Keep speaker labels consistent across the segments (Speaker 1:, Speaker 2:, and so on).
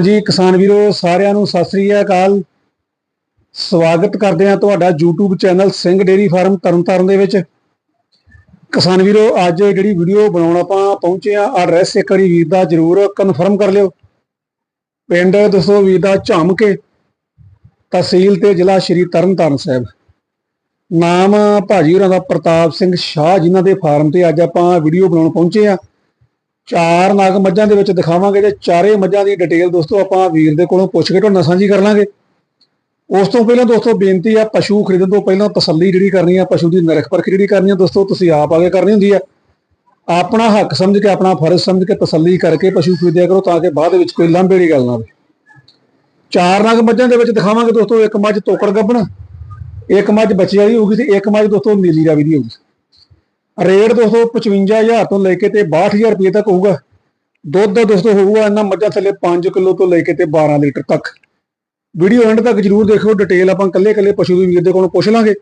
Speaker 1: ਹਾਂਜੀ, ਕਿਸਾਨ ਵੀਰੋ, ਸਾਰਿਆਂ ਨੂੰ ਸਤਿ ਸ੍ਰੀ ਅਕਾਲ। ਸਵਾਗਤ ਕਰਦੇ ਹਾਂ ਤੁਹਾਡਾ YouTube channel Singh dairy farm Tarn Taran ਦੇ ਵਿੱਚ। ਕਿਸਾਨ ਵੀਰੋ, ਅੱਜ ਜਿਹੜੀ ਵੀਡੀਓ ਬਣਾਉਣ ਆਪਾਂ ਪਹੁੰਚੇ ਆ ਐਡਰੈਸ ਇੱਕ ਵਾਰੀ ਵੀਰ ਦਾ ਜਰੂਰ ਕਨਫਰਮ ਕਰ ਲਿਓ। ਪਿੰਡ ਦੱਸੋ ਵੀਰ ਦਾ ਝਾਮ ਤਹਿਸੀਲ ਤੇ ਜ਼ਿਲ੍ਹਾ ਸ਼੍ਰੀ ਤਰਨਤਾਰਨ ਸਾਹਿਬ। ਨਾਮ ਭਾਜੀ ਹੋਰਾਂ ਦਾ ਪ੍ਰਤਾਪ ਸਿੰਘ ਸ਼ਾਹ ਜਿਨ੍ਹਾਂ ਦੇ ਫਾਰਮ ਤੇ ਅੱਜ ਆਪਾਂ ਵੀਡੀਓ ਬਣਾਉਣ ਪਹੁੰਚੇ ਆ ਚਾਰ ਨਾਗ ਮੱਝਾਂ ਦੇ ਵਿੱਚ ਦਿਖਾਵਾਂਗੇ ਤੇ ਚਾਰੇ ਮੱਝਾਂ ਦੀ ਡਿਟੇਲ ਦੋਸਤੋ ਆਪਾਂ ਵੀਰ ਦੇ ਕੋਲੋਂ ਪੁੱਛ ਕੇ ਤੁਹਾਡੇ ਨਾਲ ਸਾਂਝੀ ਕਰ ਲਾਂਗੇ। ਉਸ ਤੋਂ ਪਹਿਲਾਂ ਦੋਸਤੋ ਬੇਨਤੀ ਆ, ਪਸ਼ੂ ਖਰੀਦਣ ਤੋਂ ਪਹਿਲਾਂ ਤਸੱਲੀ ਜਿਹੜੀ ਕਰਨੀ ਆ, ਪਸ਼ੂ ਦੀ ਨਿਰਖ ਪਰਖ ਜਿਹੜੀ ਕਰਨੀ ਆ ਦੋਸਤੋ, ਤੁਸੀਂ ਆਪ ਆਗੇ ਕਰਨੀ ਹੁੰਦੀ ਆ। ਆਪਣਾ ਹੱਕ ਸਮਝ ਕੇ, ਆਪਣਾ ਫਰਜ਼ ਸਮਝ ਕੇ ਤਸੱਲੀ ਕਰਕੇ ਪਸ਼ੂ ਖਰੀਦਿਆ ਕਰੋ ਤਾਂ ਕਿ ਬਾਅਦ ਵਿੱਚ ਕੋਈ ਲਾਂਭੇ ਦੀ ਗੱਲ ਨਾ ਆਵੇ ਚਾਰ ਨਗ ਮੱਝਾਂ ਦੇ ਵਿੱਚ ਦਿਖਾਵਾਂਗੇ ਦੋਸਤੋ, ਇੱਕ ਮੱਝ ਤੋਕੜ ਗੱਭਣ, ਇੱਕ ਮੱਝ ਬੱਚੇ ਵਾਲੀ ਹੋਊਗੀ ਤੇ ਇੱਕ ਮੱਝ ਦੋਸਤੋ ਨੀਲੀ ਰਾਵੀ ਦੀ ਹੋਊਗੀ। ਰੇਟ ਦੋਸਤੋ 55000 ਤੋਂ ਲੈ ਕੇ ਤੇ 62000 ਰੁਪਏ ਤੱਕ ਹੋਊਗਾ। ਦੁੱਧ ਦਾ ਦੋਸਤੋ ਹੋਊਗਾ ਇਹਨਾਂ ਮੱਝਾਂ ਥੱਲੇ 5 ਕਿਲੋ ਤੋਂ ਲੈ ਕੇ ਤੇ 12 ਲੀਟਰ ਤੱਕ। ਵੀਡੀਓ ਐਂਡ ਤੱਕ ਜਰੂਰ ਦੇਖਿਓ ਡਿਟੇਲ ਆਪਾਂ ਕੱਲੇ ਕੱਲੇ ਪਸ਼ੂ ਦੀ ਵੀਰ ਦੇ ਕੋਲੋਂ ਪੁੱਛ ਲਾਂਗੇ।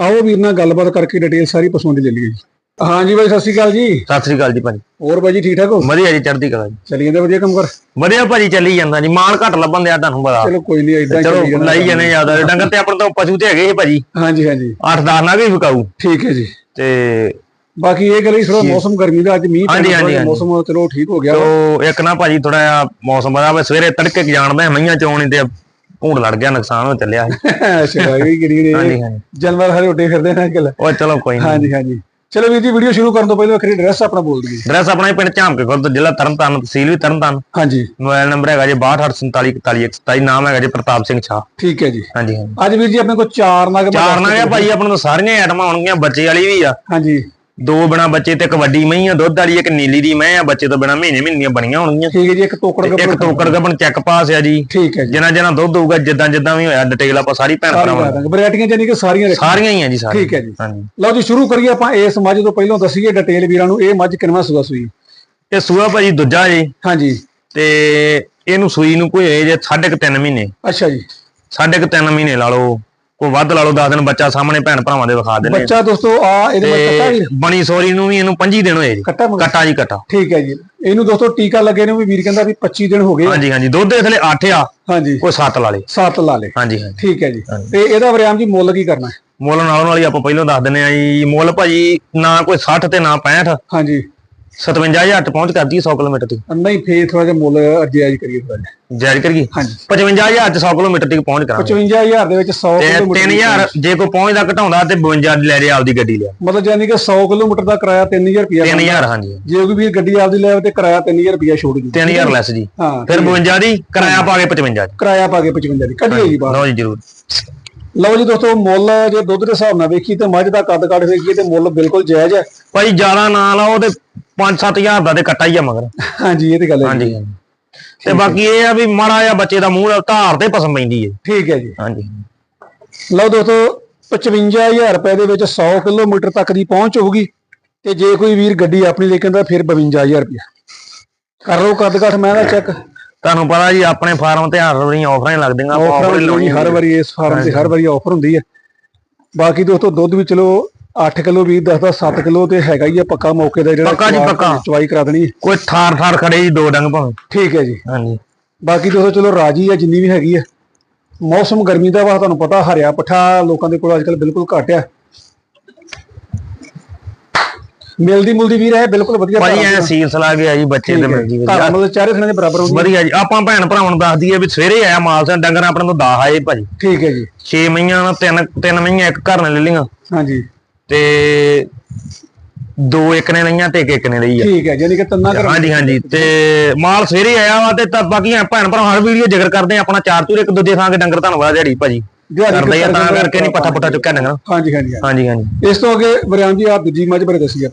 Speaker 1: ਆਓ ਵੀਰ ਨਾਲ ਗੱਲਬਾਤ ਕਰਕੇ ਡਿਟੇਲ ਸਾਰੀ ਪਸ਼ੂਆਂ ਦੀ ਲੈ ਲਈਏ ਜੀ। ਹਾਂਜੀ ਬਾਈ ਸਤਿ ਸ਼੍ਰੀ ਅਕਾਲ ਜੀ।
Speaker 2: ਸਤਿ ਸ੍ਰੀ ਅਕਾਲ ਜੀ ਭਾਜੀ।
Speaker 1: ਹੋਰ ਬਾਈ ਜੀ ਠੀਕ ਠਾਕ ਹੋ?
Speaker 2: ਵਧੀਆ ਜੀ ਚੜ੍ਹਦੀ ਕਲਾ ਜੀ।
Speaker 1: ਚੱਲੀ ਜਾਂਦੇ ਵਧੀਆ ਕੰਮ ਕਰ।
Speaker 2: ਵਧੀਆ ਭਾਜੀ ਚੱਲੀ ਜਾਂਦਾ ਜੀ। ਮਾਲ ਘੱਟ ਲੱਭਣ ਦਿਆ ਤੁਹਾਨੂੰ ਪਤਾ।
Speaker 1: ਚਲੋ ਕੋਈ ਨਹੀਂ ਇਦਾਂ
Speaker 2: ਚਲੋ ਲਾਈ ਜਾਂਦੇ ਜ਼ਿਆਦਾ। ਡੰਗਰ ਤੇ ਆਪਣੇ ਤੋਂ ਪਸ਼ੂ ਤੇ ਹੈਗੇ ਸੀ ਭਾਜੀ।
Speaker 1: ਹਾਂਜੀ ਹਾਂਜੀ।
Speaker 2: 8-10 ਨਾ ਵੀ ਵਿਕਾਊ।
Speaker 1: ਠੀਕ ਹੈ ਜੀ।
Speaker 2: ਤੇ
Speaker 1: ਬਾਕੀ ਇਹ ਗੱਲ ਹੀ ਥੋੜਾ ਮੌਸਮ ਗਰਮੀ ਦਾ ਅੱਜ ਮੀਂਹ
Speaker 2: ਹਾਂਜੀ,
Speaker 1: ਪੈਣਾ
Speaker 2: ਹਾਂਜੀ,
Speaker 1: ਥੋੜ੍ਹਾ
Speaker 2: ਹਾਂਜੀ।
Speaker 1: ਮੌਸਮ ਚਲੋ ਠੀਕ ਹੋ ਗਿਆ।
Speaker 2: ਤੋ ਇੱਕ ਨਾ ਭਾਜੀ ਥੋੜਾ ਜਿਹਾ ਮੌਸਮ ਬੜਾ ਵਾ ਸਵੇਰੇ ਤੜਕੇ ਕਿ ਜਾਣਦਾ ਮਈਆਂ ਚੋਣੀ ਤੇ ਭੂੰਡ ਲੜ ਗਿਆ ਨੁਕਸਾਨ ਹੋ ਚੱਲਿਆ ਸੀ।
Speaker 1: ਅੱਛਾ ਇਹ ਕਿਹੜੀ ਨੇ
Speaker 2: ਹਾਂਜੀ ਹਾਂਜੀ।
Speaker 1: ਜਾਨਵਰ ਹਰੇ ਉੱਡੇ ਫਿਰਦੇ ਨੇ ਅੱਜਕੱਲ
Speaker 2: ਉਹ ਚਲੋ ਕੋਈ ਨਹੀਂ
Speaker 1: ਹਾਂਜੀ ਹਾਂਜੀ। ਚਲੋ ਵੀਰ ਜੀ ਵੀਡੀਓ ਸ਼ੁਰੂ ਕਰਨ ਤੋਂ ਪਹਿਲਾਂ ਵੱਖਰੀ ਐਡਰੈਸ ਆਪਣਾ ਬੋਲ ਦਈਏ
Speaker 2: ਡਰੈਸ ਆਪਣਾ ਹੀ ਪਿੰਡ ਝਾਮਕੇ ਖੁਰਦ ਜ਼ਿਲ੍ਹਾ ਤਰਨਤਾਰਨ ਤਹਿਸੀਲ ਵੀ ਤਰਨਤਾਰਨ।
Speaker 1: ਹਾਂਜੀ।
Speaker 2: ਮੋਬਾਈਲ ਨੰਬਰ ਹੈਗਾ ਜੀ 6247414127 ਨਾਮ ਹੈਗਾ ਜੀ ਪ੍ਰਤਾਪ ਸਿੰਘ ਛਾ
Speaker 1: ਠੀਕ ਹੈ ਜੀ।
Speaker 2: ਹਾਂਜੀ ਹਾਂਜੀ।
Speaker 1: ਅੱਜ ਵੀਰ ਜੀ ਆਪਣੇ ਕੋਲ ਚਾਰ ਨਗ
Speaker 2: ਚਾਰ ਨਾ ਗਿਆ ਭਾਈ ਆਪਣੇ ਤੋਂ ਸਾਰੀਆਂ ਆਈਟਮਾਂ ਆਉਣਗੀਆਂ ਬੱਚੇ ਵਾਲੀ ਵੀ ਆ।
Speaker 1: ਹਾਂਜੀ।
Speaker 2: ਦੋ ਬਿਨਾ ਬੱਚੇ ਤੇ ਇੱਕ ਵੱਡੀ ਮਹੀਂ ਆ ਦੁੱਧ ਵਾਲੀ ਇੱਕ ਨੀਲੀ ਦੀ ਮੈਂ ਆ ਬੱਚੇ ਤੋਂ ਬਿਨਾ ਮਹੀਨੇ ਮਹੀਨੀਆਂ ਬਣੀਆਂ ਹੋਣਗੀਆਂ।
Speaker 1: ਠੀਕ ਹੈ ਜੀ ਇੱਕ ਟੋਕੜ
Speaker 2: ਇੱਕ
Speaker 1: ਗੱਭਣ
Speaker 2: ਟੋਕਰ ਗੱਬਣ ਚੈੱਕ ਪਾਸ ਆ ਜੀ।
Speaker 1: ਠੀਕ ਹੈ ਜੀ।
Speaker 2: ਜਿੰਨਾ ਜਿੰਨਾ ਦੁੱਧ ਹੋਊਗਾ ਜਿੱਦਾਂ ਜਿੱਦਾਂ ਵੀ ਹੋਇਆ ਡਿਟੇਲ ਆਪਾਂ ਸਾਰੀ ਭੈਣ ਭਰਾਵਾਂ ਨੂੰ
Speaker 1: ਵੈਰਾਈਟੀਆਂ ਜਾਨੀ ਕਿ ਸਾਰੀਆਂ ਰੱਖੀਆਂ।
Speaker 2: ਸਾਰੀਆਂ ਹੀ ਆ ਜੀ ਸਾਰੀਆਂ।
Speaker 1: ਠੀਕ ਹੈ ਜੀ।
Speaker 2: ਹਾਂਜੀ।
Speaker 1: ਲਓ ਜੀ ਸ਼ੁਰੂ ਕਰੀਏ ਆਪਾਂ ਇਸ ਮੱਝ ਤੋਂ ਪਹਿਲਾਂ ਦੱਸੀਏ ਡਿਟੇਲ ਵੀਰਾਂ ਨੂੰ ਇਹ ਮੱਝ ਕਿੰਨਵਾਂ ਸੂਆ ਸੂਈ?
Speaker 2: ਇਹ ਸੂਆ ਭਾਜੀ ਦੂਜਾ ਜੀ
Speaker 1: ਹਾਂਜੀ।
Speaker 2: ਤੇ ਇਹਨੂੰ ਸੂਈ ਨੂੰ ਕੋਈ ਹੋਏ ਜੇ ਸਾਢੇ ਕੁ ਤਿੰਨ ਮਹੀਨੇ।
Speaker 1: ਅੱਛਾ ਜੀ।
Speaker 2: ਸਾਢੇ ਕੁ ਤਿੰਨ ਮਹੀਨੇ ਲਾ ਲਓ। ਕੋਈ ਵੱਧ ਲਾ ਲਓ 10 ਦਿਨ ਬੱਚਾ ਸਾਹਮਣੇ ਭੈਣ ਭਰਾਵਾਂ ਦੇ ਵਿਖਾ ਦਿੰਦੇ
Speaker 1: ਬੱਚਾ ਦੋਸਤੋ ਆ ਇਹਦੇ ਵਿੱਚ ਕੱਟਾ ਵੀ।
Speaker 2: ਬਣੀ ਸੋਰੀ ਨੂੰ ਵੀ ਇਹਨੂੰ 25 ਦਿਨ ਹੋਏ ਜੀ।
Speaker 1: ਕੱਟਾ
Speaker 2: ਜੀ ਕਟਾ।
Speaker 1: ਠੀਕ ਹੈ ਜੀ। ਇਹਨੂੰ ਦੋਸਤੋ ਟੀਕਾ ਲੱਗੇ ਨੂੰ ਵੀ ਵੀਰ ਕਹਿੰਦਾ ਵੀ 25 ਦਿਨ ਹੋ ਗਏ।
Speaker 2: ਹਾਂਜੀ ਹਾਂਜੀ। ਦੁੱਧ ਦੇ ਥਲੇ 8 ਆ।
Speaker 1: ਹਾਂਜੀ।
Speaker 2: ਕੋਈ 7 ਲਾ ਲੇ
Speaker 1: ਸੱਤ ਲਾ ਲੇ
Speaker 2: ਹਾਂਜੀ ਹਾਂਜੀ।
Speaker 1: ਠੀਕ ਹੈ ਜੀ। ਤੇ ਇਹਦਾ ਵਰਿਆਮ ਜੀ ਮੁੱਲ ਕੀ ਕਰਨਾ ਹੈ?
Speaker 2: ਮੁੱਲ ਨਾਲੋਂ ਨਾਲ ਹੀ ਆਪਾਂ ਪਹਿਲਾਂ ਦੱਸ ਦਿੰਨੇ ਆ ਜੀ। ਮੁੱਲ ਭਾਜੀ ਨਾ ਕੋਈ 60 ਤੇ ਨਾ 65
Speaker 1: ਹਾਂਜੀ।
Speaker 2: 57000 ਤੇ ਪਹੁੰਚ ਕਰਦੀ 100 ਕਿਲੋਮੀਟਰ ਦੀ।
Speaker 1: ਨਹੀਂ ਫੇਰ ਥੋੜਾ ਜਿਹਾ ਮੁੱਲ ਅਰਜਾਇਜ਼ ਕਰੀਏ ਥੋੜਾ ਜਿਹਾ।
Speaker 2: ਜਾਇਜ਼ ਕਰੀਏ?
Speaker 1: ਹਾਂਜੀ।
Speaker 2: 55000 ਤੇ 100 ਕਿਲੋਮੀਟਰ ਤੱਕ ਪਹੁੰਚ ਕਰਾਂਗੇ।
Speaker 1: 55000 ਦੇ ਵਿੱਚ 100
Speaker 2: ਤੇ
Speaker 1: ਕਿਲੋਮੀਟਰ
Speaker 2: 3000 ਜੇ ਕੋਈ ਪਹੁੰਚਦਾ ਘਟਾਉਂਦਾ ਤੇ 52 ਲੈ ਰਿਹਾ ਆਪਦੀ ਗੱਡੀ ਲਿਆ।
Speaker 1: ਮਤਲਬ ਯਾਨੀ ਕਿ 100 ਕਿਲੋਮੀਟਰ ਦਾ ਕਿਰਾਇਆ 3000 ਰੁਪਿਆ
Speaker 2: 3000 ਹਾਂਜੀ।
Speaker 1: ਜੇ ਕੋਈ ਵੀ ਗੱਡੀ ਆਪਦੀ ਲੈ ਤੇ ਕਿਰਾਇਆ 3000 ਰੁਪਿਆ ਛੋੜ ਜੂ।
Speaker 2: 3000 ਲੈਸ ਜੀ।
Speaker 1: ਹਾਂ
Speaker 2: ਫਿਰ 52 ਦੀ ਕਿਰਾਇਆ ਪਾ ਕੇ 55 ਜੀ
Speaker 1: ਕਿਰਾਇਆ ਪਾ ਕੇ 55 ਦੀ। ਕੱਢੀਏ ਜੀ ਬਾਹਰ।
Speaker 2: ਲਓ ਜੀ ਜਰੂਰ।
Speaker 1: ਲਓ ਜੀ ਦੋਸਤੋ ਮੁੱਲ ਜੇ ਦੁੱਧ ਦੇ ਹਿਸਾਬ ਨਾਲ ਵੇਖੀ ਤੇ ਮੱਝ ਦਾ ਕੱਦ ਕੱਟ ਵੇਖੀਏ ਤੇ ਮੁੱਲ ਬਿਲਕੁਲ ਜਾਇਜ਼ ਹੈ।
Speaker 2: ਭਾਈ ਜ਼ਿਆਦਾ ਨਾ ਲਾਓ ਤੇ 5-7000 ਦਾ ਤੇ ਕੱਟਾ ਹੀ ਆ ਮਗਰ।
Speaker 1: ਹਾਂਜੀ ਇਹ ਤੇ ਗੱਲ ਹੈ
Speaker 2: ਹਾਂਜੀ। ਤੇ ਬਾਕੀ ਇਹ ਆ ਵੀ ਮਾੜਾ ਜਿਹਾ ਬੱਚੇ ਦਾ ਮੂੰਹ ਧਾਰ ਤੇ ਪਸਮ ਪੈਂਦੀ ਹੈ।
Speaker 1: ਠੀਕ ਹੈ ਜੀ।
Speaker 2: ਹਾਂਜੀ।
Speaker 1: ਲਓ ਦੋਸਤੋ 55000 ਰੁਪਏ ਦੇ ਵਿੱਚ 100 ਕਿਲੋਮੀਟਰ ਤੱਕ ਦੀ ਪਹੁੰਚ ਹੋਊਗੀ ਤੇ ਜੇ ਕੋਈ ਵੀਰ ਗੱਡੀ ਆਪਣੀ ਲੈ ਕੇ ਆਂਦਾ ਫਿਰ 52000 ਰੁਪਏ ਕਰ ਲਓ ਕੱਦ ਕੱਟ ਮੈਂ ਦਾ ਚੈੱਕ
Speaker 2: ਤੁਹਾਨੂੰ ਪਤਾ ਜੀ ਆਪਣੇ ਫਾਰਮ ਤੇ ਹਰ ਵਾਰੀ ਆਫਰਾਂ ਹੀ ਲੱਗਦੀਆਂ
Speaker 1: ਆਫਰ
Speaker 2: ਲਾਉਣੀ
Speaker 1: ਹਰ ਵਾਰੀ ਇਸ ਫਾਰਮ ਤੇ ਹਰ ਵਾਰੀ ਆਫਰ ਹੁੰਦੀ ਹੈ। ਬਾਕੀ ਦੋਸਤੋ ਦੁੱਧ ਵੀ ਚਲੋ 8 ਕਿਲੋ ਵੀਰ ਦੱਸਦਾ 7 ਕਿਲੋ ਤੇ ਹੈਗਾ ਹੀ ਆ ਪੱਕਾ ਮੌਕੇ ਦਾ ਜਿਹੜਾ
Speaker 2: ਪੱਕਾ ਜੀ, ਪੱਕਾ।
Speaker 1: ਚਵਾਈ ਕਰਾ ਦੇਣੀ।
Speaker 2: ਕੋਈ ਥਾਰ ਥਾਰ ਖੜੇ ਜੀ ਦੋ ਡੰਗ ਭਾਵੇਂ।
Speaker 1: ਠੀਕ ਹੈ ਜੀ।
Speaker 2: ਹਾਂਜੀ।
Speaker 1: ਬਾਕੀ ਦੋਸਤੋ ਚਲੋ ਰਾਜੀ ਆ ਜਿੰਨੀ ਵੀ ਹੈਗੀ ਆ। ਮੌਸਮ ਗਰਮੀ ਦਾ ਵਾ ਤੁਹਾਨੂੰ ਪਤਾ ਹਰਿਆ ਪੱਠਾ ਲੋਕਾਂ ਦੇ ਕੋਲ ਅੱਜਕੱਲ ਬਿਲਕੁਲ ਘੱਟ ਆ ਮਿਲਦੀ ਮੁਲਦੀ ਵੀਰ ਹੈ ਬਿਲਕੁਲ ਵਧੀਆ
Speaker 2: ਭਾਈ ਐ ਸੀਲ ਸਲਾ ਗਿਆ ਜੀ ਬੱਚੇ ਤੇ ਮਿਲਦੀ ਵਧੀਆ।
Speaker 1: ਮਤਲਬ ਚਾਰੇ ਥਣੇ ਦੇ ਬਰਾਬਰ ਹੁੰਦੀ
Speaker 2: ਵਧੀਆ ਜੀ ਆਪਾਂ ਭੈਣ ਭਰਾਵਾਂ ਨੂੰ ਦੱਸ ਦਈਏ ਵੀ ਸਵੇਰੇ ਆਇਆ ਮਾਲ ਸਿੰਘ ਡੰਗਰ ਆਪਣੇ ਤੋਂ 10 ਆਏ ਭਾਜੀ।
Speaker 1: ਠੀਕ ਹੈ ਜੀ।
Speaker 2: 6 ਮਈਆਂ ਨਾਲ ਤਿੰਨ ਤਿੰਨ ਮਈਆਂ ਇੱਕ ਘਰ ਨੇ ਲੈ ਲਈਆਂ।
Speaker 1: ਹਾਂਜੀ।
Speaker 2: ਤੇ ਦੋ ਇੱਕ ਨੇ ਲਈਆਂ ਤੇ ਇੱਕ ਇੱਕ ਨੇ ਲਈ ਆ।
Speaker 1: ਠੀਕ ਹੈ ਯਾਨੀ ਕਿ ਤੰਨਾ ਕਰ
Speaker 2: ਹਾਂਜੀ ਹਾਂਜੀ ਤੇ ਮਾਲ ਸਵੇਰੇ ਆਇਆ ਵਾ ਤੇ ਤਾਂ ਬਾਕੀ ਭੈਣ ਭਰਾ ਹਰ ਵੀਡੀਓ ਜ਼ਿਕਰ ਕਰਦੇ ਆਪਣਾ ਚਾਰ ਚੂਰ ਇੱਕ ਦੂਜੇ ਥਾਂ ਕੇ ਡੰਗਰ ਧੰਨਵਾਦ ਦਿਹਾੜੀ ਭਾਜੀ।
Speaker 1: ਦਿਹਾੜੀ
Speaker 2: ਕਰਦੇ ਆ ਤਾਂ
Speaker 1: ਕਰਕੇ
Speaker 2: ਨਹੀਂ ਪੱਠਾ ਪੁੱਠਾ ਚੁੱਕਿਆ ਡੰਗਰ
Speaker 1: ਹਾਂਜੀ ਹਾਂਜੀ ਹਾਂਜੀ।
Speaker 2: ਹਾਂਜੀ
Speaker 1: ਇਸ ਤੋਂ ਅੱਗੇ ਵਰਿਆਮ ਜੀ ਆਪ ਦੂਜੀ ਮੱਝ ਬਾਰੇ ਦੱਸੀਏ।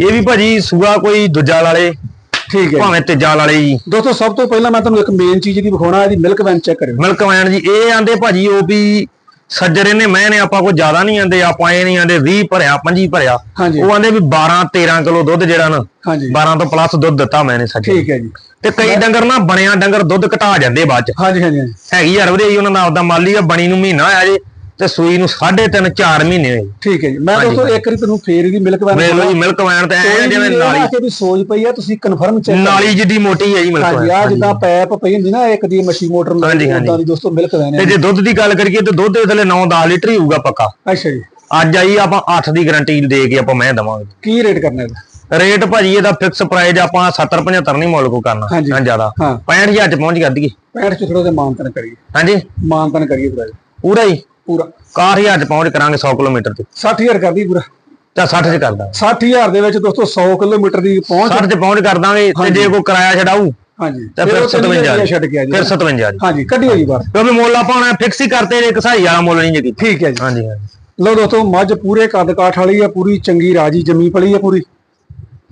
Speaker 2: ਇਹ ਵੀ ਭਾਜੀ ਸੂਆ ਕੋਈ ਦੂਜਾ ਵਾਲੇ
Speaker 1: ਠੀਕ ਹੈ
Speaker 2: ਭਾਵੇਂ ਤੀਜਾ ਵਾਲੇ ਜੀ।
Speaker 1: ਦੋਸਤੋ ਸਭ ਤੋਂ ਪਹਿਲਾਂ ਮੈਂ ਤੁਹਾਨੂੰ ਇੱਕ ਮੇਨ ਚੀਜ਼ ਦੀ ਵਿਖਾਉਣਾ ਇਹਦੀ ਮਿਲਕ ਵੈਨ ਚੈੱਕ ਕਰਿਓ।
Speaker 2: ਮਿਲਕ ਵੈਨ ਜੀ ਇਹ ਆਂਦੇ ਭਾਜੀ ਉਹ ਵੀ ਸੱਜਰੇ ਨੇ ਮੈਂ ਨੇ ਆਪਾਂ ਕੋਈ ਜ਼ਿਆਦਾ ਨਹੀਂ ਆਂਦੇ ਆਪਾਂ ਇਹ ਨਹੀਂ ਆਂਦੇ 20 ਭਰਿਆ 25 ਭਰਿਆ।
Speaker 1: ਹਾਂਜੀ।
Speaker 2: ਉਹ ਆਂਦੇ ਵੀ 12 13 ਕਿਲੋ ਦੁੱਧ ਜਿਹੜਾ ਨਾ
Speaker 1: ਹਾਂਜੀ।
Speaker 2: 12 ਤੋਂ ਪਲੱਸ ਦੁੱਧ ਦਿੱਤਾ ਮੈਨੇ ਸੱਜਰੇ
Speaker 1: ਠੀਕ ਹੈ ਜੀ।
Speaker 2: ਤੇ ਕਈ ਡੰਗਰ ਨਾ ਬਣਿਆ ਡੰਗਰ ਦੁੱਧ ਘਟਾ ਜਾਂਦੇ ਬਾਅਦ ਚ।
Speaker 1: ਹਾਂਜੀ ਹਾਂਜੀ ਹਾਂਜੀ।
Speaker 2: ਹੈਗੀ ਯਾਰ ਵੀਰੇ ਉਹਨਾਂ ਦਾ ਆਪਦਾ ਮਾਲੀ ਆ ਬਣੀ ਨੂੰ ਮਹੀਨਾ ਆਇਆ ਜੇ। ਤੇ ਸੂਈ ਨੂੰ 3.5 4 ਮਹੀਨੇ ਹੋਏ।
Speaker 1: ਠੀਕ ਹੈ ਜੀ। ਮੈਂ ਦੋਸਤੋ ਇੱਕ ਵਾਰੀ ਤੁਹਾਨੂੰ ਫੇਰ ਦੀ ਮਿਲਕ ਵੈਨ
Speaker 2: ਵੇਖ ਲਓ ਜੀ ਮਿਲਕ ਵੈਨ ਤੇ ਐ ਜਿਵੇਂ ਨਾਲੀ
Speaker 1: ਕਿ ਵੀ ਸੋਜ ਪਈ ਆ ਤੁਸੀਂ ਕਨਫਰਮ ਚੈੱਕ
Speaker 2: ਨਾਲੀ ਜਿੱਡੀ ਮੋਟੀ ਹੈ ਜੀ ਮਿਲਕ ਵੈਨ
Speaker 1: ਆ ਜਿੱਦਾਂ ਪੈਪ ਪਈ ਹੁੰਦੀ ਨਾ ਇੱਕ ਦੀ ਮੱਛੀ ਮੋਟਰ ਨਾਲ। ਉਦਾਂ ਦੀ ਦੋਸਤੋ ਮਿਲਕ ਵੈਨ
Speaker 2: ਤੇ ਜੇ ਦੁੱਧ ਦੀ ਗੱਲ ਕਰੀਏ ਤੇ ਦੁੱਧ ਦੇ ਥੱਲੇ 9-10 ਲੀਟਰ ਹੀ ਹੋਊਗਾ ਪੱਕਾ।
Speaker 1: ਅੱਛਾ ਜੀ।
Speaker 2: ਅੱਜ ਆਈ ਆਪਾਂ 8 ਦੀ ਗਾਰੰਟੀ ਦੇ ਕੇ ਆਪਾਂ ਮੈਂ ਦਵਾਂਗੇ।
Speaker 1: ਕੀ ਰੇਟ ਕਰਨਾ ਇਹਦਾ?
Speaker 2: ਰੇਟ ਭਾਜੀ ਇਹਦਾ ਫਿਕਸ ਪ੍ਰਾਈਸ ਆਪਾਂ 70 75 ਨਹੀਂ ਮੁੱਲ ਕੋ ਕਰਨਾ। ਹਾਂ ਜ਼ਿਆਦਾ।
Speaker 1: ਹਾਂ।
Speaker 2: 65000 ਚ ਪਹੁੰਚ ਕਰ ਦਈਏ
Speaker 1: 65 ਚ ਥੋੜਾ ਜਿਹਾ ਮਾਨਤਨ ਕਰੀਏ।
Speaker 2: ਹਾਂਜੀ।
Speaker 1: ਮਾਨਤਨ ਕਰੀਏ ਜੀ।
Speaker 2: ਪੂਰਾ ਹੀ।
Speaker 1: ਪੂਰਾ।
Speaker 2: 61000 ਚ ਪਹੁੰਚ ਕਰਾਂਗੇ 100 ਕਿਲੋਮੀਟਰ ਤੇ।
Speaker 1: 60000 ਕਰਦੀ ਪੂਰਾ?
Speaker 2: ਜਾਂ 60 ਚ ਕਰ ਦਾਂਗੇ
Speaker 1: 60000 ਦੇ ਵਿੱਚ ਦੋਸਤੋ 100 ਕਿਲੋਮੀਟਰ ਦੀ ਪਹੁੰਚ
Speaker 2: 60 ਚ ਪਹੁੰਚ ਕਰ ਦਾਂਗੇ ਤੇ ਜੇ ਕੋਈ ਕਿਰਾਇਆ ਛਡਾਊ
Speaker 1: ਹਾਂਜੀ।
Speaker 2: ਤੇ ਫਿਰ
Speaker 1: ਉਹ ਤਿੰਨ ਹਜ਼ਾਰ।
Speaker 2: 57
Speaker 1: ਛੱਡ ਕੇ ਆ ਜੀ।
Speaker 2: ਫਿਰ 57 ਜੀ
Speaker 1: ਹਾਂਜੀ ਕੱਢਿਓ ਜੀ ਬਾਹਰ।
Speaker 2: ਕਿਉਂਕਿ ਮੁੱਲ ਆਪਾਂ ਹੁਣ ਫਿਕਸ ਹੀ ਕਰਤੇ ਕਸਾਈ ਵਾਲਾ ਮੁੱਲ ਨਹੀਂ ਜੇ
Speaker 1: ਠੀਕ ਹੈ ਜੀ।
Speaker 2: ਹਾਂਜੀ ਹਾਂਜੀ।
Speaker 1: ਦੋਸਤੋ ਮੱਝ ਪੂਰੇ ਕੱਦ ਕਾਠ ਵਾਲੀ ਆ ਪੂਰੀ ਚੰਗੀ ਰਾਜੀ ਜੰਮੀ ਪਲੀ ਆ ਪੂਰੀ।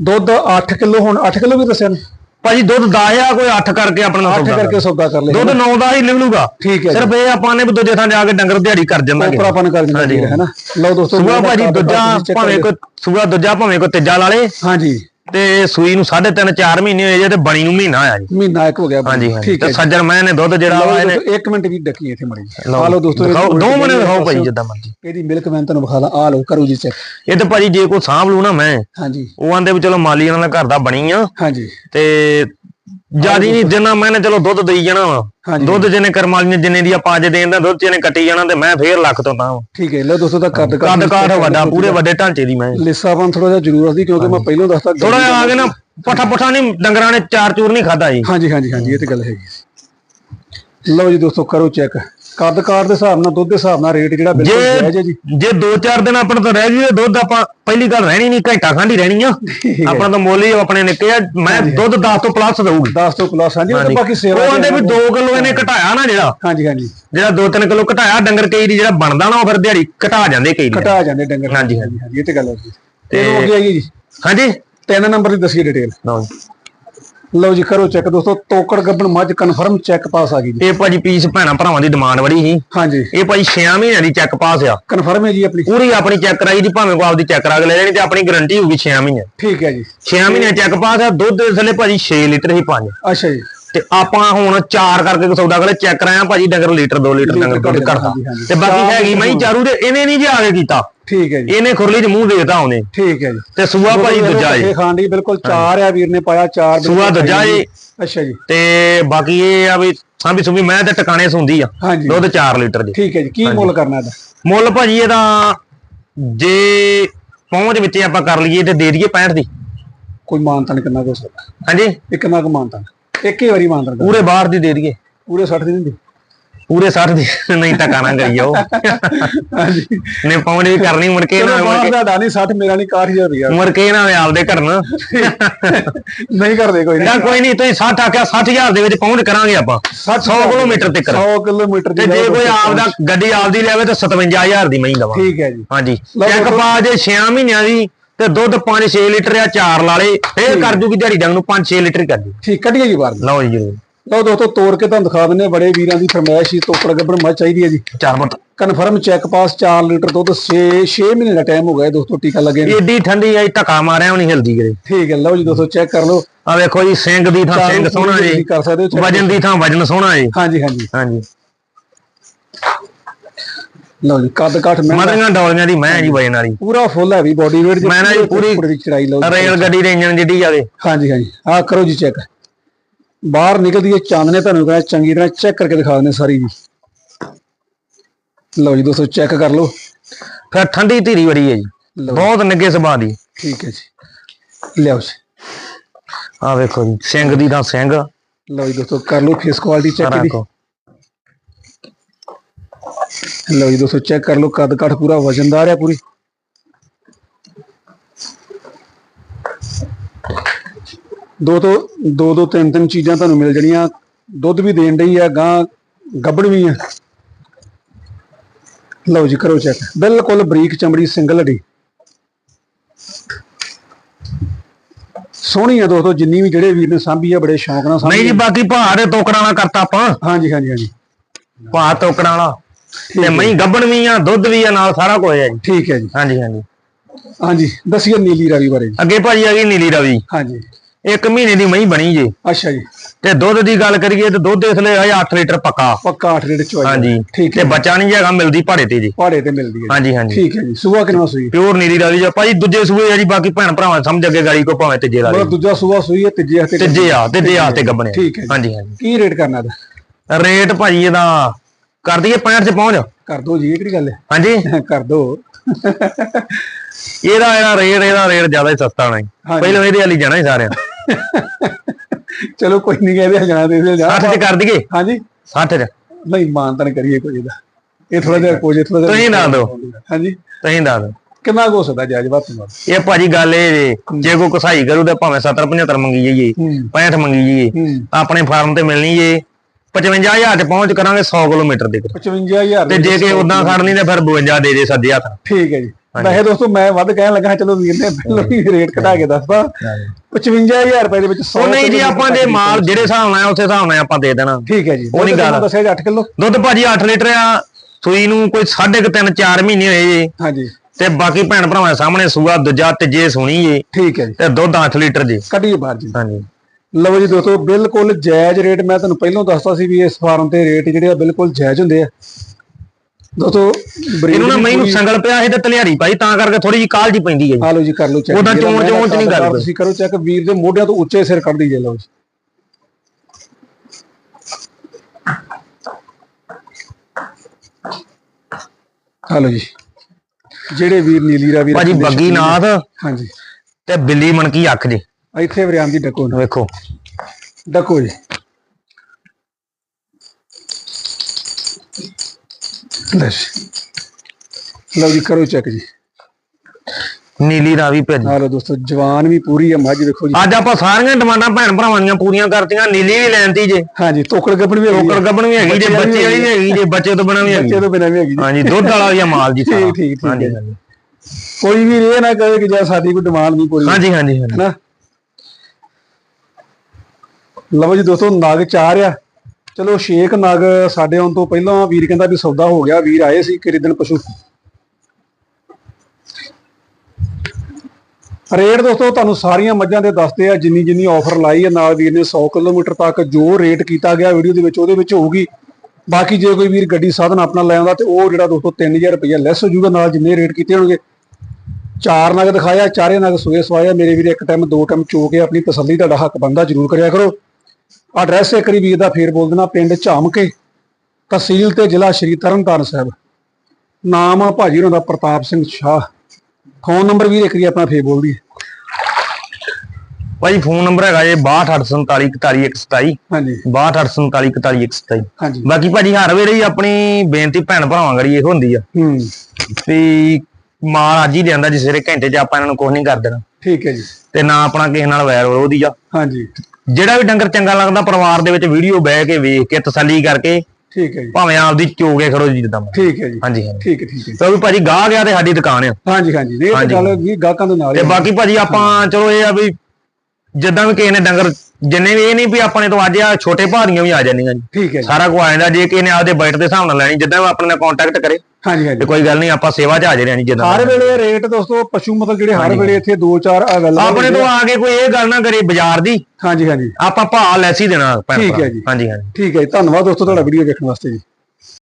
Speaker 1: ਦੁੱਧ 8 ਕਿਲੋ ਹੁਣ 8 ਕਿਲੋ ਵੀ ਦੱਸਿਆ ਨੇ?
Speaker 2: ਭਾਜੀ ਦੁੱਧ 10 ਆ ਕੋਈ 8 ਕਰਕੇ ਆਪਣਾ
Speaker 1: 8
Speaker 2: ਸੌਦਾ
Speaker 1: ਕਰਕੇ ਸੌਦਾ ਕਰ ਲਿਆ
Speaker 2: ਦੁੱਧ 9 ਦਾ ਹੀ ਨਿਕਲੂਗਾ।
Speaker 1: ਠੀਕ ਹੈ
Speaker 2: ਸਿਰਫ ਇਹ ਆਪਾਂ ਨੇ ਵੀ ਦੂਜੇ ਥਾਂ ਜਾ ਕੇ ਡੰਗਰ ਦਿਹਾੜੀ ਕਰ ਜਾਵਾਂਗੇ
Speaker 1: ਉਪਰਾਪਨ ਕਰ ਦਿੰਦਾ
Speaker 2: ਹਾਂਜੀ।
Speaker 1: ਵੀਰ ਹੈ ਨਾ ਲਓ ਦੋਸਤੋ ਮੇਰਾ
Speaker 2: ਭਾਜੀ ਦੂਜਾ ਭਾਵੇਂ
Speaker 1: ਕਰ
Speaker 2: ਕੋਈ ਸੂਆ ਦੂਜਾ ਭਾਵੇਂ ਕੋਈ ਤੀਜਾ ਲਾ ਲੇ।
Speaker 1: ਹਾਂਜੀ।
Speaker 2: ਤੇ ਸੂਈ ਨੂੰ 3.5 4 ਮਹੀਨੇ ਹੋਏ ਜੇ ਤੇ ਬਣੀ ਨੂੰ ਮਹੀਨਾ ਆਇਆ ਜੀ।
Speaker 1: ਮਹੀਨਾ ਇੱਕ ਹੋ ਗਿਆ
Speaker 2: ਹਾਂਜੀ
Speaker 1: ਠੀਕ
Speaker 2: ਤੇ
Speaker 1: ਹੈ
Speaker 2: ਸੱਜਣ ਮੈਂ ਨੇ ਦੁੱਧ ਜਿਹੜਾ
Speaker 1: ਲਓ
Speaker 2: ਇਹਨੇ
Speaker 1: ਦੋਸਤੋ ਇੱਕ ਮਿੰਟ ਵੀ ਡੱਕੀ ਇੱਥੇ ਮੜੀ ਆ ਲਓ ਦੋਸਤੋ
Speaker 2: ਦੋ
Speaker 1: ਜਿਹੜੀ
Speaker 2: ਦਿਖਾਓ
Speaker 1: ਪਾਸਿਓਂ।
Speaker 2: ਜਿੱਦਾਂ ਮਰਜ਼ੀ।
Speaker 1: ਇਹਦੀ ਮਿਲਕ ਮੈਂ ਤੁਹਾਨੂੰ ਵਿਖਾਦਾ ਆ ਲਓ ਕਰੋ ਜੀ ਚੈੱਕ।
Speaker 2: ਇਹ ਤੇ ਭਾਜੀ ਜੇ ਕੋਈ ਸਾਂਭ ਲੂ ਨਾ ਮੈਂ
Speaker 1: ਹਾਂਜੀ।
Speaker 2: ਉਹ ਆਂਦੇ ਵੀ ਚਲੋ ਮਾਲੀ ਉਹਨਾਂ ਦਾ ਘਰ ਦਾ ਬਣੀ ਆ।
Speaker 1: ਹਾਂਜੀ।
Speaker 2: ਤੇ ਜਿਆਦੀ ਨਹੀਂ ਜਿੰਨਾ ਮੈਨੇ ਚਲੋ ਦੁੱਧ ਦੇਈ ਜਾਣਾ ਵਾ।
Speaker 1: ਹਾਂਜੀ।
Speaker 2: ਦੁੱਧ ਜਿਹਨੇ ਕਰਮਾਲੀ ਨੇ ਜਿੰਨੇ ਦੀ ਆਪਾਂ ਅੱਜ ਦੇਣ ਦਾ ਦੁੱਧ ਜਿਹਨੇ ਕੱਟੀ ਜਾਣਾ ਤੇ ਮੈਂ ਫੇਰ ਲੱਖ ਤੋਂ ਤਾਂ
Speaker 1: ਠੀਕ ਹੈ ਲਓ ਦੋਸਤੋ ਦਾ ਕੱਦ
Speaker 2: ਕੱਦ ਕਾਠ ਵੱਡਾ ਪੂਰੇ ਵੱਡੇ ਢਾਂਚੇ ਦੀ ਮੈਂ।
Speaker 1: ਲਿੱਸਾ ਬਣ ਥੋੜਾ ਜਿਹਾ ਜ਼ਰੂਰਤ ਸੀ ਕਿਉਂਕਿ ਮੈਂ ਪਹਿਲਾਂ ਦੱਸਦਾ
Speaker 2: ਥੋੜਾ ਜਿਹਾ ਆ ਕੇ ਨਾ ਪੱਠਾ ਪੱਠਾ ਨਹੀਂ ਡੰਗਰਾਂ ਨੇ ਚਾਰ ਚੂਰ ਨਹੀਂ ਖਾਦਾ ਜੀ।
Speaker 1: ਹਾਂਜੀ ਹਾਂਜੀ ਹਾਂਜੀ ਇਹ ਤੇ ਗੱਲ ਹੈਗੀ ਲਓ ਜੀ ਦੋਸਤੋ ਕਰੋ ਚੈੱਕ। ਕੱਦ ਕਾਰ ਦੇ ਹਿਸਾਬ ਨਾਲ ਦੁੱਧ ਦੇ ਹਿਸਾਬ ਨਾਲ ਰੇਟ ਜਿਹੜਾ ਬਿਲਕੁਲ
Speaker 2: ਜੇ
Speaker 1: ਜਾਇਜ਼ ਹੈ ਜੀ।
Speaker 2: ਜੇ 2-4 ਦਿਨ ਆਪਣਾ ਤਾਂ ਰਹਿ ਤੇ ਦੁੱਧ ਆਪਾਂ ਪਹਿਲੀ ਗੱਲ ਰਹਿਣੀ ਨਹੀਂ ਘੰਟਾ ਖਾਂਡੀ ਰਹਿਣੀ ਆ।
Speaker 1: ਹੈ।
Speaker 2: ਆਪਣਾ ਤਾਂ ਮੁੱਲ ਹੀ ਆਪਣੇ ਨਿੱਕੇ ਆ ਮੈਂ ਦੁੱਧ 10 ਤੋਂ ਪਲੱਸ ਦਊਗੀ।
Speaker 1: 10 ਤੋਂ ਪਲੱਸ ਹਾਂਜੀ ਉਹ ਤਾਂ ਬਾਕੀ ਸੇਵਾ
Speaker 2: ਉਹ ਆਂਦੇ ਵੀ 2 ਕਿਲੋ ਇਹਨੇ ਘਟਾਇਆ ਨਾ ਜਿਹੜਾ।
Speaker 1: ਹਾਂਜੀ ਹਾਂਜੀ।
Speaker 2: ਜਿਹੜਾ 2-3 ਕਿਲੋ ਘਟਾਇਆ ਡੰਗਰ ਕਈ ਦੀ ਜਿਹੜਾ ਬਣਦਾ ਨਾ ਉਹ ਫਿਰ ਦਿਹਾੜੀ ਘਟਾ ਜਾਂਦੇ ਕਈ ਦੀ।
Speaker 1: ਘਟਾ ਜਾਂਦੇ ਡੰਗਰ।
Speaker 2: ਹਾਂਜੀ,
Speaker 1: ਹਾਂਜੀ। ਇਹ ਤੇ ਗੱਲ ਹੈ ਜੀ। ਤੇ ਉਹ ਅੱਗੇ ਆਈਏ ਜੀ?
Speaker 2: ਹਾਂਜੀ।
Speaker 1: ਤਿੰਨ ਨੰਬਰ ਦੀ ਦੱਸੀਏ ਡਿਟੇਲ।
Speaker 2: ਲਓ ਜੀ।
Speaker 1: ਕਰੋ ਚੈੱਕ ਦੋਸਤੋ ਤੋਕੜ ਗੱਬਣ ਮੱਝ ਕਨਫਰਮ ਚੈੱਕ ਪਾਸ ਆ ਗਈ ਜੀ।
Speaker 2: ਇਹ ਭਾਜੀ ਪੀਸ ਭੈਣਾ ਭਰਾਵਾਂ ਦੀ ਡਿਮਾਂਡ ਬੜੀ ਸੀ।
Speaker 1: ਹਾਂਜੀ।
Speaker 2: ਇਹ ਭਾਜੀ 6 ਮਹੀਨਿਆਂ ਦੀ ਚੈੱਕ ਪਾਸ ਆ।
Speaker 1: ਕਨਫਰਮ ਹੈ ਜੀ ਆਪਣੀ।
Speaker 2: ਪੂਰੀ ਆਪਣੀ ਚੈੱਕ ਕਰਾਈ ਦੀ ਭਾਵੇਂ ਕੋ ਆਪਦੀ ਚੈੱਕ ਕਰਾ ਕੇ ਲੈ ਲੈਣੀ ਤੇ ਆਪਣੀ ਗਾਰੰਟੀ ਹੋਊਗੀ 6 ਮਹੀਨੇ
Speaker 1: ਠੀਕ ਹੈ ਜੀ।
Speaker 2: 6 ਮਹੀਨੇ ਚੈੱਕ ਪਾਸ ਆ ਦੁੱਧ ਦੇ ਥੱਲੇ ਭਾਜੀ 6 ਲੀਟਰ ਹੀ ਪੰਜ।
Speaker 1: ਅੱਛਾ ਜੀ।
Speaker 2: ਤੇ ਆਪਾਂ ਹੁਣ ਚਾਰ ਕਰਕੇ ਸੌਦਾ ਕਰੇ ਚੈੱਕ ਕਰਾਇਆ ਭਾਜੀ ਡੰਗਰ ਲੀਟਰ 2 ਲੀਟਰ ਡੰਗਰ
Speaker 1: ਹਾਂਜੀ।
Speaker 2: ਤੇ ਬਾਕੀ ਹੈਗੀ ਮੈਂ ਚਾਰੂ ਦੇ ਇਹਨੇ ਨਹੀਂ ਜੇ ਆਗੇ ਕੀਤਾ।
Speaker 1: ਠੀਕ ਹੈ ਜੀ।
Speaker 2: ਇਹਨੇ ਖੁਰਲੀ 'ਚ ਮੂੰਹ ਦੇਤਾ ਉਹਨੇ।
Speaker 1: ਠੀਕ ਹੈ ਜੀ।
Speaker 2: ਤੇ ਸੂਆ ਭਾਜੀ ਦੂਜਾ
Speaker 1: ਇਹ
Speaker 2: ਜੀ
Speaker 1: ਖਾਂਡੀ ਬਿਲਕੁਲ ਚਾਰ ਆ ਵੀਰ ਨੇ ਪਾਇਆ ਚਾਰ
Speaker 2: ਸੂਆ ਦੂਜਾ ਜੀ।
Speaker 1: ਅੱਛਾ ਜੀ।
Speaker 2: ਤੇ ਬਾਕੀ ਇਹ ਆ ਵੀ ਵੀ ਸੁਮੀ ਮੈਂ ਤੇ ਟਿਕਾਣੇ ਸੁੰਦੀ ਆ ਦੁੱਧ 4 ਲੀਟਰ ਦੀ।
Speaker 1: ਠੀਕ ਹੈ ਜੀ। ਕੀ ਮੁੱਲ ਕਰਨਾ ਇਹਦਾ?
Speaker 2: ਮੁੱਲ ਭਾਜੀ ਇਹਦਾ ਜੇ ਪਹੁੰਚ ਵਿੱਚ ਆਪਾਂ ਕਰ ਲਈਏ ਤੇ ਦੇ ਦਈਏ 65 ਦੀ।
Speaker 1: ਕੋਈ ਮਾਨਤਨ ਕਿੰਨਾ ਕੁ
Speaker 2: ਹਾਂਜੀ।
Speaker 1: ਇੱਕ ਕਿੰਨਾ ਕੁ ਮਾਨਤਨ? ਇੱਕ ਹੀ ਵਾਰੀ ਮਾਨਤਨ।
Speaker 2: ਪੂਰੇ ਬਾਹਰ ਦੀ ਦੇ ਦਈਏ।
Speaker 1: ਪੂਰੇ 60 ਦੀ ਦਿੰਦੀ
Speaker 2: ਪੂਰੇ 60 ਦੀ ਨਹੀਂ ਟਿਕਾਣਾ ਕਰੀਓ
Speaker 1: ਹਾਂਜੀ।
Speaker 2: ਨੇ ਪਹੁੰਚ ਵੀ ਕਰਨੀ ਮੁੜ ਕੇ ਨਾ
Speaker 1: ਚਲੋ ਬਾਹਰ ਦਾ ਡਾ ਨਹੀਂ 60 ਮੇਰਾ ਨਹੀਂ 61000 ਰੁਪਇਆ
Speaker 2: ਮੁੜ ਕੇ ਨਾ ਆਪਦੇ ਘਰ ਨਾ।
Speaker 1: ਨਹੀਂ ਕਰਦੇ ਕੋਈ
Speaker 2: ਜਾਂ ਕੋਈ ਨਹੀਂ ਤੁਸੀਂ 60 ਆਖਿਆ 60000 ਦੇ ਵਿੱਚ ਪਹੁੰਚ ਕਰਾਂਗੇ ਆਪਾਂ। 100 ਕਿਲੋਮੀਟਰ ਤੱਕ।
Speaker 1: 100 ਕਿਲੋਮੀਟਰ
Speaker 2: ਤੇ ਜੇ
Speaker 1: ਜਾਓ
Speaker 2: ਕੋਈ
Speaker 1: ਤਾਂ
Speaker 2: ਆਪਦਾ ਗੱਡੀ ਆਪਦੀ ਲੈਵੇ ਤਾਂ 57000 ਦੀ ਮਹੀਂ ਦਵਾ
Speaker 1: ਠੀਕ ਹੈ ਜੀ।
Speaker 2: ਹਾਂਜੀ। ਚੈੱਕ। ਪਾ ਜੇ 6 ਮਹੀਨਿਆਂ ਦੀ ਤੇ ਦੁੱਧ 5-6 ਲੀਟਰ ਆ 4 ਲਾਲੇ ਫੇਰ ਕਰ ਜੂਗੀ ਦਿਹਾੜੀ ਡੰਗ ਨੂੰ 5-6 ਲੀਟਰ ਕਰ ਜੂ
Speaker 1: ਠੀਕ ਕੱਢੀਏ ਜੀ ਬਾਹਰ।
Speaker 2: ਲਓ ਜੀ ਜਰੂਰ।
Speaker 1: ਲਓ ਦੋਸਤੋ ਤੋੜ ਕੇ ਤੁਹਾਨੂੰ ਦਿਖਾ ਦਿੰਨੇ ਬੜੇ ਵੀਰਾਂ ਦੀ ਫਰਮਾਇਸ਼ ਸੀ ਤੋਕੜ ਗੱਬੜ ਮੱਝ ਚਾਹੀਦੀ ਹੈ ਜੀ।
Speaker 2: ਚਾਰ ਮਤ
Speaker 1: ਕਨਫਰਮ ਚੈੱਕ ਪਾਸ 4 ਲੀਟਰ ਦੁੱਧ 6 6 ਮਹੀਨੇ ਦਾ ਟਾਈਮ ਹੋ ਗਿਆ ਦੋਸਤੋ ਟੀਕਾ ਲੱਗੇ ਨੂੰ।
Speaker 2: ਏਡੀ ਠੰਡੀ ਆਈ ਧੱਕਾ ਮਾਰਿਆ ਨਹੀਂ ਹਿਲਦੀ ਕਿਤੇ
Speaker 1: ਠੀਕ ਹੈ ਲਓ ਜੀ ਦੋਸਤੋ ਚੈੱਕ ਕਰ ਲਓ।
Speaker 2: ਆ ਵੇਖੋ ਜੀ ਸਿੰਘ ਦੀ ਥਾਂ ਸਿੰਘ ਸੋਹਣਾ ਜੀ।
Speaker 1: ਕਰ ਸਕਦੇ ਹੋ।
Speaker 2: ਵਜਨ ਦੀ ਥਾਂ ਵਜਨ ਸੋਹਣਾ ਜੀ।
Speaker 1: ਹਾਂਜੀ ਹਾਂਜੀ।
Speaker 2: ਹਾਂਜੀ।
Speaker 1: ਲਓ ਜੀ ਕੱਦ ਕਾਠ ਮੈਂ
Speaker 2: ਮਦਰੀਆਂ ਡੋਲੀਆਂ ਦੀ ਮੈਂ ਜੀ ਵਜਨ ਵਾਲੀ।
Speaker 1: ਪੂਰਾ ਫੁੱਲ ਹੈਵੀ ਬੋਡੀ weight
Speaker 2: ਮੈਂ ਨਾ ਜੀ ਪੂਰੀ
Speaker 1: ਚੜਾਈ ਲਓ।
Speaker 2: ਰੇਲ ਗੱਡੀ ਦੇ ਇੰਜਨ ਜਿੱਡੀ ਜਾਵੇ
Speaker 1: ਹਾਂਜੀ ਹਾਂਜੀ। ਆ ਕਰੋ ਜੀ ਚੈੱਕ ਬਾਹਰ ਨਿਕਲਦੀ ਹੈ ਚੰਦ ਨੇ ਤੁਹਾਨੂੰ ਕਹਿੰਦਾ ਚੰਗੀ ਤਰ੍ਹਾਂ ਚੈੱਕ ਕਰਕੇ ਦਿਖਾ ਦਿੰਦੇ ਸਾਰੀ ਜੀ। ਲਓ ਜੀ ਦੋਸਤੋ ਚੈੱਕ ਕਰ ਲਓ।
Speaker 2: ਫਿਰ ਠੰਡੀ ਧੀਰੀ ਬੜੀ ਹੈ ਜੀ। ਬਹੁਤ ਨਿੱਗੇ ਸੁਭਾਅ ਦੀ।
Speaker 1: ਠੀਕ ਹੈ ਜੀ। ਲਿਆਓ ਜੀ।
Speaker 2: ਆ ਵੇਖੋ ਜੀ ਸਿੰਘ ਦੀ ਤਾਂ ਸਿੰਘ।
Speaker 1: ਲਓ ਜੀ ਦੋਸਤੋ ਕਰ ਲਓ ਫੇਸ ਕੁਆਲਿਟੀ ਚੈੱਕ ਦੀ ਲਓ ਜੀ ਦੋਸਤੋ ਚੈੱਕ ਕਰ ਲਓ ਕੱਦ ਕਾਠ ਪੂਰਾ ਵਜਨਦਾਰ ਹੈ ਪੂਰੀ। ਦੋ ਤੋਂ ਦੋ ਦੋ ਤਿੰਨ ਤਿੰਨ ਚੀਜ਼ਾਂ ਤੁਹਾਨੂੰ ਮਿਲ ਜਣੀਆਂ। ਦੁੱਧ ਵੀ ਦੇਣ ਡਈ ਆ ਗਾਂ ਗੱਬੜ ਵੀ ਆ। ਲਓ ਜੀ ਕਰੋ ਚੈੱਕ ਬਿਲਕੁਲ ਬਰੀਕ ਚਮੜੀ ਸਿੰਗਲ ਹੱਡੀ। ਸੋਹਣੀ ਆ ਦੋਸਤੋ ਜਿੰਨੀ ਵੀ ਜਿਹੜੇ ਵੀਰ ਨੇ ਸਾਂਭੀ ਆ ਬੜੇ ਸ਼ੌਂਕ ਨਾਲ ਸਾਂਭੀ
Speaker 2: ਨਹੀਂ ਜੀ ਬਾਕੀ ਭਾਅ ਦੇ ਤੋਕੜਾਂ ਵਾਲਾ ਕਰਤਾ ਆਪਾਂ।
Speaker 1: ਹਾਂਜੀ ਹਾਂਜੀ ਹਾਂਜੀ।
Speaker 2: ਭਾਅ ਤੋਕੜਾਂ ਵਾਲਾ। ਤੇ ਮਹੀਂ ਗੱਬਣ ਵੀ ਆ ਦੁੱਧ ਵੀ ਆ ਨਾਲ ਸਾਰਾ ਕੁਝ ਹੈ ਜੀ।
Speaker 1: ਠੀਕ ਹੈ ਜੀ।
Speaker 2: ਹਾਂਜੀ ਹਾਂਜੀ।
Speaker 1: ਹਾਂਜੀ ਦੱਸਿਓ ਨੀਲੀ ਰਾਵੀ ਬਾਰੇ
Speaker 2: ਅੱਗੇ ਭਾਜੀ ਆ ਗਈ ਨੀਲੀ ਰਵੀ।
Speaker 1: ਹਾਂਜੀ।
Speaker 2: ਇੱਕ ਮਹੀਨੇ ਦੀ ਮਹੀਂ ਬਣੀ ਜੇ।
Speaker 1: ਅੱਛਾ ਜੀ।
Speaker 2: ਤੇ ਦੁੱਧ ਦੀ ਗੱਲ ਕਰੀਏ ਤੇ ਦੁੱਧ ਇਸ ਲਈ 8 ਲੀਟਰ ਪੱਕਾ।
Speaker 1: ਪੱਕਾ 8 ਰੇਟ ਚਵਾਈ
Speaker 2: ਹਾਂਜੀ।
Speaker 1: ਠੀਕ
Speaker 2: ਤੇ
Speaker 1: ਹੈ।
Speaker 2: ਬੱਚਾ ਨਹੀਂ ਹੈਗਾ ਮਿਲਦੀ ਭਾੜੇ ਤੇ ਜੀ।
Speaker 1: ਪਹਾੜੇ ਤੇ ਮਿਲਦੀ ਹੈ।
Speaker 2: ਹਾਂਜੀ ਹਾਂਜੀ।
Speaker 1: ਠੀਕ ਹੈ ਜੀ। ਸੂਆ ਕਿੰਨਾ ਸੂਈ?
Speaker 2: ਪਿਓਰ ਨੀਲੀ ਰਾਵੀ ਜੀ। ਭਾਜੀ ਦੂਜੇ ਸੂਏ ਆ ਜੀ ਬਾਕੀ ਭੈਣ ਭਰਾਵਾਂ ਸਮਝ ਅੱਗੇ ਗਾੜੀ ਕੋ ਭਾਵੇਂ ਤੀਜੇ ਲਈ
Speaker 1: ਦੂਜਾ ਸੂਆ ਸੂਈ ਹੈ ਤੀਜੇ ਹੱਥੇ
Speaker 2: ਤੀਜੇ ਆ ਤੀਜੇ ਆ ਤੇ ਗੱਬਣੇ
Speaker 1: ਠੀਕ ਹੈ।
Speaker 2: ਹਾਂਜੀ ਹਾਂਜੀ।
Speaker 1: ਕੀ ਰੇਟ ਕਰਨਾ ਇਹਦਾ?
Speaker 2: ਰੇਟ ਭਾਜੀ ਇਹਦਾ ਕਰ ਦਈਏ 65 ਚ ਪਹੁੰਚ।
Speaker 1: ਕਰ ਦੋ ਜੀ ਇਹ ਕਿਹੜੀ ਗੱਲ
Speaker 2: ਹਾਂਜੀ।
Speaker 1: ਹੈ ਕਰ ਦੋ।
Speaker 2: ਇਹਦਾ ਇਹਦਾ ਰੇਟ ਇਹਦਾ ਰੇਟ ਜ਼ਿਆਦਾ ਹੀ ਸਸਤਾ ਹੋਣਾ
Speaker 1: ਹਾਂਜੀ।
Speaker 2: ਪਹਿਲਾਂ ਇਹਦੇ ਵਾਲੀ ਜਾਣਾ ਹੀ ਸਾਰਿਆਂ
Speaker 1: ਚਲੋ ਕੋਈ ਨਹੀਂ ਕਹਿੰਦੇ ਜਾਣਾ ਦੇ ਦੇ ਜਾ
Speaker 2: 60 ਚ ਕਰ ਦਈਏ?
Speaker 1: ਹਾਂਜੀ।
Speaker 2: 60 ਚ
Speaker 1: ਨਹੀਂ ਮਾਨਤਨ ਕਰੀਏ ਕੋਈ ਇਹਦਾ। ਇਹ ਥੋੜਾ ਜਿਹਾ ਕੋਈ ਥੋੜਾ ਜਿਹਾ
Speaker 2: ਤੁਸੀਂ ਨਾ ਦਿਓ।
Speaker 1: ਹਾਂਜੀ।
Speaker 2: ਤੁਸੀਂ ਦੱਸ ਦਿਓ।
Speaker 1: ਕਿੰਨਾ ਕੁ ਹੋ ਸਕਦਾ ਜਾਇਜ਼ ਬਾਤ ਨਾਲ
Speaker 2: ਇਹ ਭਾਜੀ ਗੱਲ ਇਹ ਜੇ ਜੇ ਕੋਈ ਕਸਾਈ ਕਰੂ ਤੇ ਭਾਵੇਂ 70 75 ਮੰਗੀ ਜਾਈਏ
Speaker 1: ਹੂੰ।
Speaker 2: 65 ਮੰਗੀ ਜਾਈਏ ਆਪਣੇ ਫਾਰਮ ਤੇ ਮਿਲਣੀ ਜੇ। 55000 ਚ ਪਹੁੰਚ ਕਰਾਂਗੇ 100 ਕਿਲੋਮੀਟਰ ਦੇ ਕਰੀਬ।
Speaker 1: 55000
Speaker 2: ਤੇ ਜੇ ਕਿ ਉਦਾਂ ਖੜਨੀ ਤੇ ਫਿਰ 52 ਦੇ ਦੇ ਸੱਦੇ ਹੱਥ।
Speaker 1: ਠੀਕ ਹੈ ਜੀ। ਵੈਸੇ ਦੋਸਤੋ ਮੈਂ ਵੱਧ ਕਹਿਣ ਲੱਗਾ ਚਲੋ ਵੀਰ ਨੇ ਪਹਿਲਾਂ ਹੀ ਰੇਟ ਘਟਾ ਕੇ ਦੱਸਦਾ 55000 ਰੁਪਏ ਦੇ ਵਿੱਚ 100
Speaker 2: ਉਹ ਨਹੀਂ ਜੀ ਆਪਾਂ ਦੇ ਮਾਲ ਜਿਹੜੇ ਹਿਸਾਬ ਨਾਲ ਉਸੇ ਹਿਸਾਬ ਨਾਲ ਆਪਾਂ ਦੇ ਦੇਣਾ।
Speaker 1: ਠੀਕ ਹੈ ਜੀ।
Speaker 2: ਉਹ ਨਹੀਂ ਗੱਲ।
Speaker 1: ਦੱਸਿਆ ਜੀ 8 ਕਿਲੋ।
Speaker 2: ਦੁੱਧ ਭਾਜੀ 8 ਲੀਟਰ ਆ ਸੂਈ ਨੂੰ ਕੋਈ 3.5 4 ਮਹੀਨੇ ਹੋਏ ਜੇ।
Speaker 1: ਹਾਂਜੀ।
Speaker 2: ਤੇ ਬਾਕੀ ਭੈਣ ਭਰਾਵਾਂ ਦੇ ਸਾਹਮਣੇ ਸੂਆ ਦੂਜਾ ਤੀਜੇ ਸੁਣੀ ਜੇ।
Speaker 1: ਠੀਕ ਹੈ ਜੀ।
Speaker 2: ਤੇ ਦੁੱਧ 8 ਲੀਟਰ ਜੀ।
Speaker 1: ਕੱਢੀਏ ਬਾਹਰ ਜੀ।
Speaker 2: ਹਾਂਜੀ।
Speaker 1: ਲਓ ਜੀ ਦੋਸਤੋ ਬਿਲਕੁਲ ਜਾਇਜ਼ ਰੇਟ ਮੈਂ ਤੁਹਾਨੂੰ ਪਹਿਲਾਂ ਦੱਸਤਾ ਸੀ ਵੀ ਇਸ ਫਾਰਮ ਤੇ ਰੇਟ ਜਿਹੜੇ ਆ ਬਿਲਕੁਲ ਜਾਇਜ਼ ਹੁੰਦੇ ਆ। ਦੋਸਤੋ
Speaker 2: ਇਹਨੂੰ ਨਾ ਮੈਨੂੰ ਸੰਗਲ ਪਿਆ ਸੀ ਤੇ ਤਲਿਆਰੀ ਪਾਈ ਤਾਂ ਕਰਕੇ ਥੋੜੀ ਜੀ ਪੈਂਦੀ ਹੈ ਜੀ।
Speaker 1: ਆ ਲਓ ਜੀ ਕਰ ਲਓ ਚੈੱਕ
Speaker 2: ਉਹਦਾ ਚੋਣ- ਚੋਣ ਚ ਨਹੀਂ ਗੱਲ।
Speaker 1: ਤੁਸੀਂ ਕਰੋ ਚੈੱਕ ਵੀਰ ਦੇ ਮੋਢਿਆਂ ਤੋਂ ਉੱਚੇ ਸਿਰ ਕੱਢ ਦਈਏ ਲਓ ਜੀ। ਲਓ ਜੀ। ਜਿਹੜੇ ਵੀਰ ਨੀਲੀ ਰਾਵੀ
Speaker 2: ਭਾਜੀ
Speaker 1: ਰੱਖਦੇ
Speaker 2: ਬੱਗੀ ਨਾਥ
Speaker 1: ਹਾਂਜੀ।
Speaker 2: ਤੇ ਬਿੱਲੀ ਮਣਕੀ ਅੱਖ ਜੀ।
Speaker 1: ਇੱਥੇ ਵਰਿਆਮ ਦੀ ਡਕੋ
Speaker 2: ਵੇਖੋ।
Speaker 1: ਡਕੋ ਜੀ। ਲੈ ਜੀ। ਲਓ ਜੀ ਕਰੋ ਚੈੱਕ ਜੀ।
Speaker 2: ਨੀਲੀ ਰਾਵੀ ਭਾਜੀ।
Speaker 1: ਆ ਲਓ ਦੋਸਤੋ ਜਵਾਨ ਵੀ ਪੂਰੀ ਹੈ ਮੱਝ ਵੇਖੋ ਜੀ।
Speaker 2: ਅੱਜ ਆਪਾਂ ਸਾਰੀਆਂ ਡਿਮਾਂਡਾਂ ਭੈਣ ਭਰਾਵਾਂ ਦੀਆਂ ਪੂਰੀਆਂ ਕਰਤੀਆਂ ਨੀਲੀ ਵੀ ਲੈਣਤੀ ਜੇ।
Speaker 1: ਹਾਂਜੀ ਤੋਕੜ ਗੱਬਣ ਵੀ ਹੈਗੀ ਹੈ।
Speaker 2: ਗੱਬਣ ਵੀ ਹੈਗੀ ਜੇ ਬੱਚੇ ਵਾਲੀ ਵੀ ਹੈਗੀ ਜੇ ਬੱਚੇ ਤੋਂ ਬਿਨਾਂ ਵੀ ਹੈਗੀ।
Speaker 1: ਬੱਚੇ ਤੋਂ ਬਿਨਾਂ ਵੀ ਹੈਗੀ ਜੀ।
Speaker 2: ਹਾਂਜੀ ਦੁੱਧ ਵਾਲਾ ਵੀ ਆ ਮਾਲ ਜੀ ਸਾਰਾ।
Speaker 1: ਠੀਕ, ਠੀਕ, ਠੀਕ
Speaker 2: ਹਾਂਜੀ
Speaker 1: ਹੈ।
Speaker 2: ਹਾਂਜੀ
Speaker 1: ਕੋਈ ਵੀ ਇਹ ਨਾ ਕਹੇ ਕਿ ਜਾਂ ਸਾਡੀ ਕੋਈ ਡਿਮਾਂਡ ਨਹੀਂ ਪੂਰੀ।
Speaker 2: ਹਾਂਜੀ ਹਾਂਜੀ ਹਾਂਜੀ
Speaker 1: ਲਓ ਜੀ ਦੋਸਤੋ ਨਗ ਚਾਰ ਆ। ਚਲੋ ਛੇਕ ਨਗ ਸਾਡੇ ਆਉਣ ਤੋਂ ਪਹਿਲਾਂ ਵੀਰ ਕਹਿੰਦਾ ਵੀ ਸੌਦਾ ਹੋ ਗਿਆ, ਵੀਰ ਆਏ ਸੀ ਖਰੀਦਣ ਪਸ਼ੂ? ਰੇਟ ਦੋਸਤੋ ਤੁਹਾਨੂੰ ਸਾਰੀਆਂ ਮੱਝਾਂ ਦੇ ਦੱਸਦੇ ਆ, ਜਿੰਨੀ ਜਿੰਨੀ ਆਫਰ ਲਾਈ ਹੈ ਨਾਲ ਵੀਰ ਨੇ 100 ਕਿਲੋਮੀਟਰ ਤੱਕ ਜੋ ਰੇਟ ਕੀਤਾ ਗਿਆ ਵੀਡੀਓ ਦੇ ਵਿੱਚ, ਉਹਦੇ ਵਿੱਚ ਹੋਊਗੀ। ਬਾਕੀ ਜੇ ਕੋਈ ਵੀਰ ਗੱਡੀ ਸਾਧਨ ਆਪਣਾ ਲੈ ਆਉਂਦਾ ਤੇ ਉਹ ਜਿਹੜਾ ਦੋਸਤੋ 3000 ਰੁਪਇਆ ਲੈਸ ਹੋ ਜਾਊਗਾ, ਨਾਲ ਜਿੰਨੇ ਰੇਟ ਕੀਤੇ ਹੋਣਗੇ। ਚਾਰ ਨਗ ਦਿਖਾਇਆ, ਚਾਰੇ ਨਗ ਸੋਏ ਸਵਾਇਆ ਮੇਰੇ ਵੀਰ ਇੱਕ ਟਾਈਮ ਦੋ ਟਾਈਮ ਚੋ ਕੇ ਆਪਣੀ ਤਸੱਲੀ, ਤੁਹਾਡਾ ਹੱਕ ਬੰਦਾ ਜ਼ਰੂਰ ਕਰਿਆ ਕਰੋ। ਐਡਰੈਸ ਇੱਕ ਵਾਰੀ ਵੀਰ ਦਾ ਫੇਰ ਬੋਲ ਦੇਣਾ ਪਿੰਡ ਝਾਮਕੇ ਤਹਿਸੀਲ ਤੇ ਜ਼ਿਲ੍ਹਾ ਸ਼੍ਰੀ ਤਰਨਤਾਰਨ ਸਾਹਿਬ। ਨਾਮ ਆ ਭਾਜੀ ਉਹਨਾਂ ਦਾ ਪ੍ਰਤਾਪ ਸਿੰਘ ਸ਼ਾਹ। ਫੋਨ ਨੰਬਰ ਵੀ ਇੱਕ ਵਾਰੀ ਆਪਣਾ ਫੇਰ ਬੋਲ ਦਈਏ
Speaker 2: ਭਾਜੀ ਫੋਨ ਨੰਬਰ ਹੈਗਾ ਜੇ 6284414127
Speaker 1: ਹਾਂਜੀ।
Speaker 2: 6284414127
Speaker 1: ਹਾਂਜੀ।
Speaker 2: ਬਾਕੀ ਭਾਜੀ ਹਰ ਵੇਲੇ ਹੀ ਆਪਣੀ ਬੇਨਤੀ ਭੈਣ ਭਰਾਵਾਂ ਗੜੀ ਇਹ ਹੁੰਦੀ ਆ।
Speaker 1: ਹੂੰ।
Speaker 2: ਵੀ ਮਾਲ ਅੱਜ ਹੀ ਲਿਆਂਦਾ ਜਿਸ ਵੇਲੇ ਘੰਟੇ 'ਚ ਆਪਾਂ ਇਹਨਾਂ ਨੂੰ ਕੁਝ ਨਹੀਂ ਕਰ ਦੇਣਾ।
Speaker 1: ਠੀਕ ਹੈ ਜੀ।
Speaker 2: ਤੇ ਨਾ ਆਪਣਾ ਕਿਸੇ ਨਾਲ ਵੈਰ ਵਿਰੋਧੀ ਆ।
Speaker 1: ਹਾਂਜੀ।
Speaker 2: ਜਿਹੜਾ ਵੀ ਡੰਗਰ ਚੰਗਾ ਲੱਗਦਾ ਪਰਿਵਾਰ ਦੇ ਵਿੱਚ ਵੀਡੀਓ ਬਹਿ ਕੇ ਵੇਖ ਕੇ ਤਸੱਲੀ ਕਰਕੇ
Speaker 1: ਠੀਕ ਹੈ ਜੀ
Speaker 2: ਭਾਵੇਂ ਆਪਦੀ ਚੋਗੇ ਖੜੋ ਜੀ ਜਿੱਦਾਂ ਮਰਜ਼ੀ।
Speaker 1: ਠੀਕ ਹੈ ਜੀ
Speaker 2: ਹਾਂਜੀ ਹਾਂਜੀ
Speaker 1: ਠੀਕ ਹੈ ਠੀਕ ਹੈ
Speaker 2: ਵੀ ਭਾਜੀ ਗਾਹ ਗਿਆ ਤੇ ਸਾਡੀ ਦੁਕਾਨ ਆ
Speaker 1: ਹਾਂਜੀ ਹਾਂਜੀ ਇਹ ਤਾਂ। ਗੱਲ ਵੀ ਗਾਹਕਾਂ ਦੇ ਨਾਲ
Speaker 2: ਤੇ
Speaker 1: ਹੀ।
Speaker 2: ਬਾਕੀ ਭਾਜੀ ਆਪਾਂ ਚਲੋ ਇਹ ਆ ਵੀ ਜਿੱਦਾਂ ਵੀ ਕਿਸੇ ਨੇ ਡੰਗਰ ਜਿੰਨੇ ਵੀ ਇਹ ਨਹੀਂ ਵੀ ਆਪਣੇ ਤੋਂ ਅੱਜ ਆ ਛੋਟੇ ਭਾਰੀਆਂ ਵੀ ਆ ਜਾਂਦੀਆਂ ਜੀ।
Speaker 1: ਠੀਕ ਹੈ ਜੀ।
Speaker 2: ਸਾਰਾ ਕੁਝ ਆ ਜਾਂਦਾ ਜੇ ਕਿਸੇ ਨੇ ਆਪਦੇ ਬਜਟ ਦੇ ਹਿਸਾਬ ਨਾਲ ਲੈਣੀ ਜਿੱਦਾਂ ਵੀ ਆਪਣੇ ਨਾਲ ਕੰਟੈਕਟ ਕਰੇ
Speaker 1: ਹਾਂਜੀ
Speaker 2: ਤੇ
Speaker 1: ਹਾਂਜੀ
Speaker 2: ਕੋਈ ਗੱਲ ਨਹੀਂ ਆਪਾਂ ਸੇਵਾ 'ਚ ਹਾਜ਼ਰ ਹਾਂ ਜੀ ਜਿੱਦਾਂ
Speaker 1: ਹਰ ਵੇਲੇ ਰੇਟ ਦੋਸਤੋ ਪਸ਼ੂ ਮਤਲਬ ਜਿਹੜੇ ਹਰ ਵੇਲੇ ਇੱਥੇ ਦੋ ਚਾਰ ਅਵੇਲੇਬਲ
Speaker 2: ਆਪਣੇ ਤੋਂ ਆ। ਕੇ ਕੋਈ ਇਹ ਗੱਲ ਨਾ ਕਰੇ ਬਾਜ਼ਾਰ ਦੀ।
Speaker 1: ਹਾਂਜੀ ਹਾਂਜੀ।
Speaker 2: ਆਪਾਂ ਭਾਅ ਲੈਸ ਹੀ ਦੇਣਾ
Speaker 1: ਠੀਕ। ਹੈ ਜੀ।
Speaker 2: ਹਾਂਜੀ ਹਾਂਜੀ।
Speaker 1: ਠੀਕ ਹੈ ਧੰਨਵਾਦ ਦੋਸਤੋ ਤੁਹਾਡਾ ਵੀਡੀਓ ਦੇਖਣ ਵਾਸਤੇ ਜੀ।